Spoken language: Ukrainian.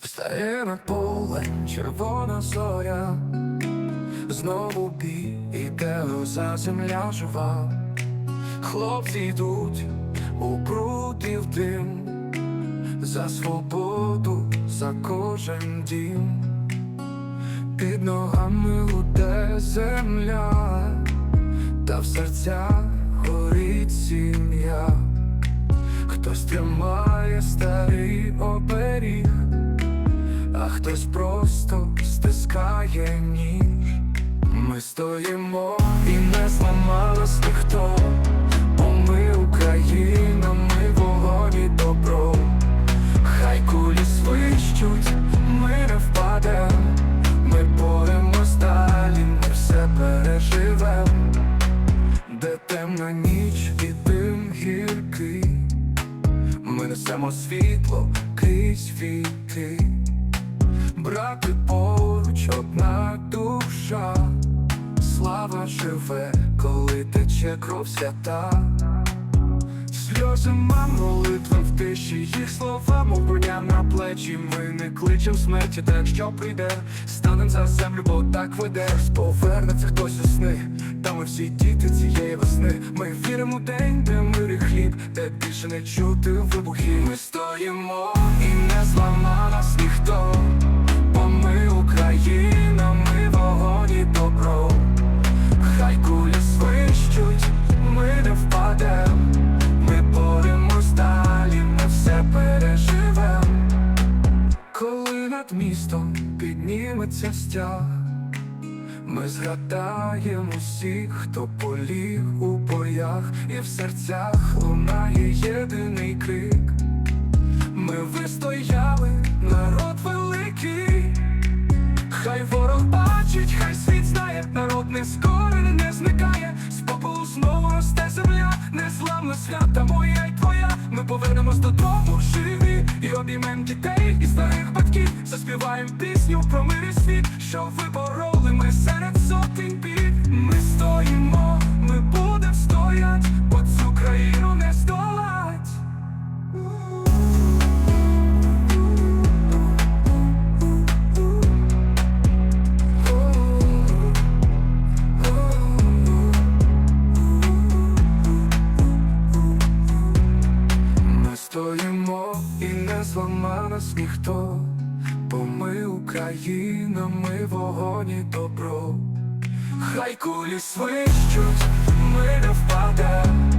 Встає над полем червона зоря, знову бій іде за земля жива. Хлопці йдуть у бруд в дим, за свободу, за кожен дім. Під ногами гуде земля, та в серцях горить сім'я. Хтось тримає хтось просто стискає ніж. Ми стоїмо і не зламалось ніхто, бо ми Україна, ми вогонь і добро. Хай кулі свищуть, ми не впадем, ми боремось далі, ми все переживем, де темна ніч і дим гіркий, ми несемо світло крізь віки, брати поруч одна душа, слава живе, коли тече кров свята. Сльози мам, молитва в тиші, їх слова, мов броня на плечі. Ми не кличем смерті, та якщо прийде, станем за землю, бо так веде. Повернеться хтось у сни, та ми всі діти цієї весни. Ми віримо у день, де мир і хліб, де більше не чути вибухів. Ми стоїмо і не зламав містом підніметься стяг, ми згадаємо всіх, хто поліг у боях, і в серцях лунає єдиний крик. Ми вистояли, народ великий. Хай ворог бачить, хай світ знає, народ не скорений, не зникає, з попелу знову росте земля, незламна свята моя й твоя. Ми повернемось додому живі і обіймем дітей і старих батьків. Заспіваєм пісню про мир і світ, що вибороли ми серед сотень бід. Ми стоїмо, ми будем стоять, бо цю країну не здолать. Ми стоїмо і не зламав нас ніхто, бо ми Україна, ми вогонь і добро. Хай кулі свищуть, ми не впадем,